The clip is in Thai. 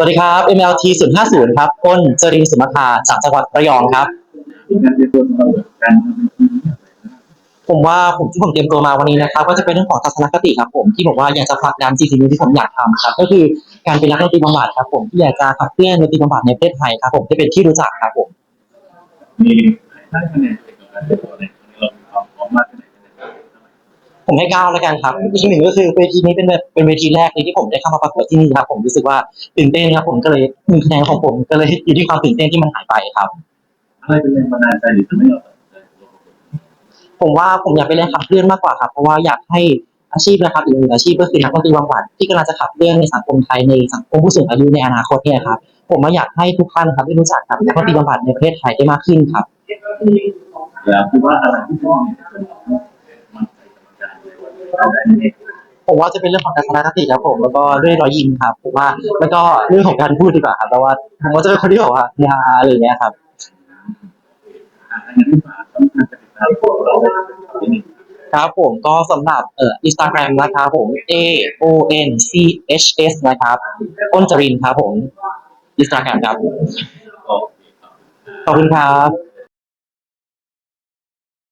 วัสดีครับ MLT 050ครับอ้นจรินสุมาคาจากจังหวัดระยองครับ ผมว่าผมที่ผมเตรียมตัวมาวันนี้นะครับ ก็จะเป็นเรื่องของทัศนคติครับผมที่บอกว่าอยากจะผลักดันสิ่งที่ผมอยากทำครับ ก็คือการเป็นนักดนตรีบำบัดครับ ผมที่อยากจะขับเคลื่อนดนตรีบำบัดในประเทศไทยครับ ผมที่เป็นที่รู้จักครับผมมีให้คะแนนเกี่ยวกับการเตรียมตัวในครั้ ผมให้เก้าแล้วกันครับอีกหนึ่งก็คือเวทีนี้เป็นแบบเป็นเวทีแรกเลยที่ผมได้เข้ามาประกวดที่นี่ครับผมรู้สึกว่าตื่นเต้นครับผมก็เลยหนึ่งคะแนนของผมก็เลยอยู่ที่ความตื่นเต้นที่มันหายไปครับอะไรเป็นแรงบันดาลใจหรือทำให้เราตัดสินใจผมว่าผมอยากเป็นแรงขับเคลื่อนมากกว่าครับเพราะว่าอยากให้อาชีพนะครับอีกหนึ่งอาชีพก็คือนักดนตรีบำบัดที่กำลังจะขับเคลื่อนในสังคมไทยในสังคมผู้สูงอายุในอนาคตเนี่ยครับผมว่าอยากให้ทุกท่านครับได้รู้จักกับนักดนตรีบำบัดในประเทศไทยได้มากขึ้นครับแล้วคิดว่าอะไรที่เป็น ผมว่าจะเป็นเรื่องของทัศนคติครับผมแล้วก็ด้วยรอยยิ้มครับผมว่าแล้วก็เรื่องของการพูดดีกว่าครับเพราะว่าผมก็จะเป็นคนที่แบบว่าฮาอะไรอย่างเงี้ยครับ ครับผมก็สำหรับเอ่ออินสตาแกรมนะครับผม A O N C H S นะครับอ้นจรินครับผมอินสตาแกรมครับขอบคุณครับ